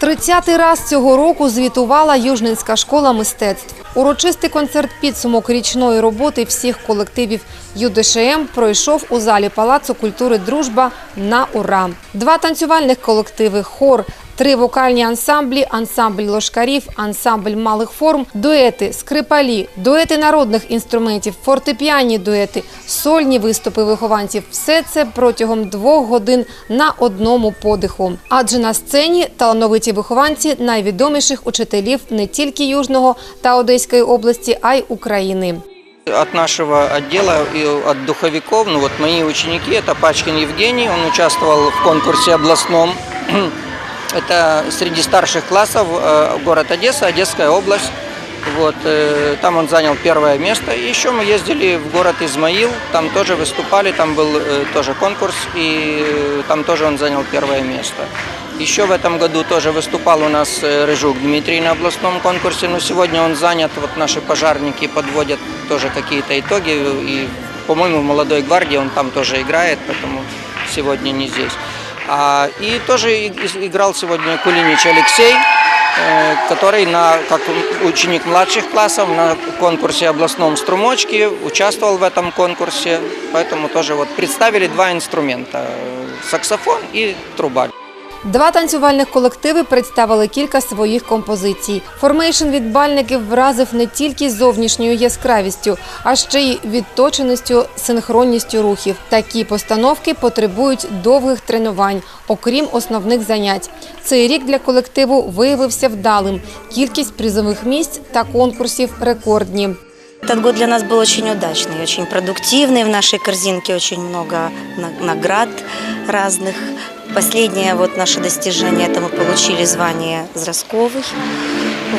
Тридцятий раз цього року звітувала Южненська школа мистецтв. Урочистий концерт підсумок річної роботи всіх колективів ЮДШМ пройшов у залі Палацу культури Дружба на ура. Два танцювальних колективи, хор, три вокальні ансамблі, ансамбль лошкарів, ансамбль малих форм, дуети, скрипалі, дуети народних інструментів, фортепіанні дуети, сольні виступи вихованців. Все це протягом двох годин на одному подиху. Адже на сцені талановиті вихованці найвідоміших учителів не тільки Южного та Одеської області, а й України. От нашего отдела и от духовиков, ну вот мои ученики, это Пачкин Евгений, он участвовал в конкурсе областном. Это среди старших классов э, город Одесса, Одесская область. Вот, э, там он занял первое место. И еще мы ездили в город Измаил, там тоже выступали, там был э, тоже конкурс, и там тоже он занял первое место. Еще в этом году тоже выступал у нас Рыжук Дмитрий на областном конкурсе, но сегодня он занят, вот наши пожарники подводят тоже какие-то итоги, и, по-моему, в «Молодой гвардии» он там тоже играет, поэтому сегодня не здесь. А, и тоже играл сегодня Кулинич Алексей, э, который на, как ученик младших классов на конкурсе областном «Струмочки» участвовал в этом конкурсе, поэтому тоже вот представили два инструмента – саксофон и труба. Два танцювальних колективи представили кілька своїх композицій. Формейшн відбальників вразив не тільки зовнішньою яскравістю, а ще й відточеністю, синхронністю рухів. Такі постановки потребують довгих тренувань, окрім основних занять. Цей рік для колективу виявився вдалим. Кількість призових місць та конкурсів рекордні. Этот год для нас был очень удачный, очень продуктивный. В нашей корзинке очень много на- наград разных. Последнее вот наше достижение, это мы получили звание Зразковый.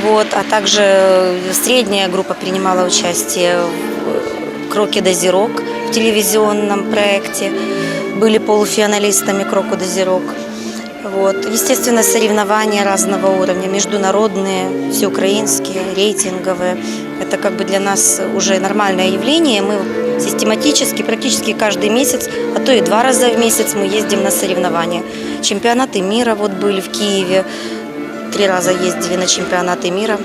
Вот, а также э, средняя группа принимала участие в «Кроке Дозирог» в телевизионном проекте. Были полуфиналистами «Кроку Дозирог». Вот. Естественно, соревнования разного уровня, международные, всеукраинские, рейтинговые. Это как бы для нас уже нормальное явление. Мы систематически, практически каждый месяц, а то и два раза в месяц мы ездим на соревнования. Чемпионаты мира вот были в Киеве. Три раза ездили на чемпионаты мира.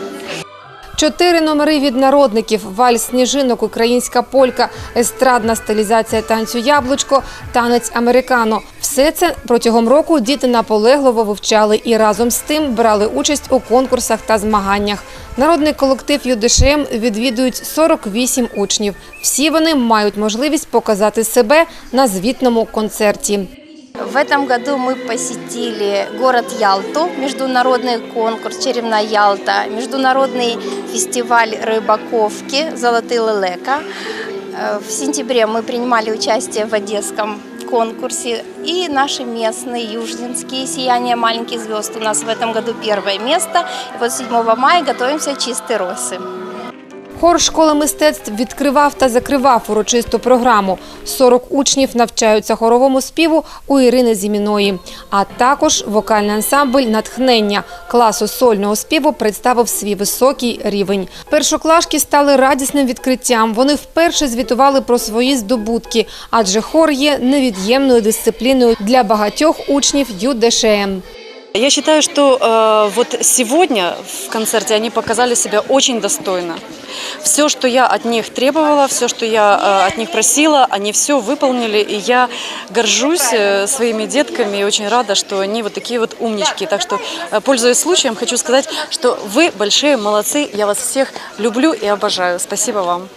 Чотири номери від народників: вальс сніжинок, українська полька, естрадна стилізація танцю яблучко, танець американо. Все це протягом року діти наполегливо вивчали і разом з тим брали участь у конкурсах та змаганнях. Народний колектив ЮДШМ відвідують 48 учнів. Всі вони мають можливість показати себе на звітному концерті. В этом году мы посетили город Ялту, международный конкурс «Черевна Ялта», международный фестиваль рыбаковки «Золотые лелека». Э, В сентябре мы принимали участие в одесском конкурсе и наши местные южнинские «Сияние маленьких звезд». У нас в этом году первое место. И вот 7 мая готовимся «Чистые росы». Хор школи мистецтв відкривав та закривав урочисту програму. 40 учнів навчаються хоровому співу у Ірини Зіміної. А також вокальний ансамбль натхнення класу сольного співу представив свій високий рівень. Першоклашки стали радісним відкриттям. Вони вперше звітували про свої здобутки, адже хор є невід'ємною дисципліною для багатьох учнів ЮДШМ. Я считаю, что э, вот сегодня в концерте они показали себя очень достойно. Все, что я от них требовала, все, что я э, от них просила, они все выполнили, и я горжусь э, своими детками и очень рада, что они вот такие вот умнички. Так что, э, пользуясь случаем, хочу сказать, что вы большие молодцы, я вас всех люблю и обожаю. Спасибо вам.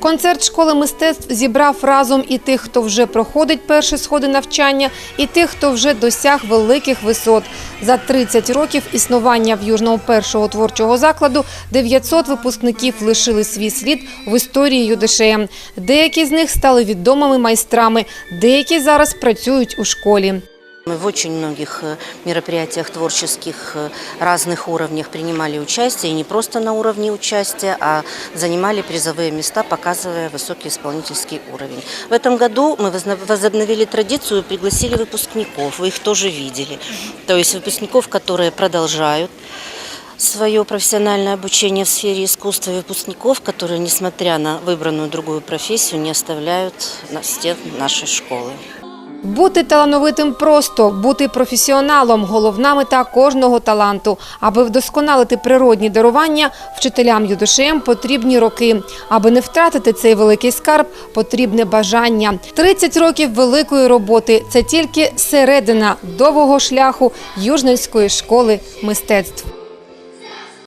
Концерт школи мистецтв зібрав разом і тих, хто вже проходить перші сходи навчання, і тих, хто вже досяг великих висот. За 30 років існування в Южному першого творчого закладу 900 випускників лишили свій слід в історії ЮДШМ. Деякі з них стали відомими майстрами, деякі зараз працюють у школі. Мы в очень многих э, мероприятиях творческих э, разных уровнях принимали участие, и не просто на уровне участия, а занимали призовые места, показывая высокий исполнительский уровень. В этом году мы возобновили традицию, пригласили выпускников, вы их тоже видели. То есть выпускников, которые продолжают свое профессиональное обучение в сфере искусства, выпускников, которые, несмотря на выбранную другую профессию, не оставляют на стен нашей школы. Бути талановитим просто, бути професіоналом – головна мета кожного таланту. Аби вдосконалити природні дарування, вчителям ЮДШМ потрібні роки. Аби не втратити цей великий скарб, потрібне бажання. 30 років великої роботи – це тільки середина довгого шляху Южненської школи мистецтв.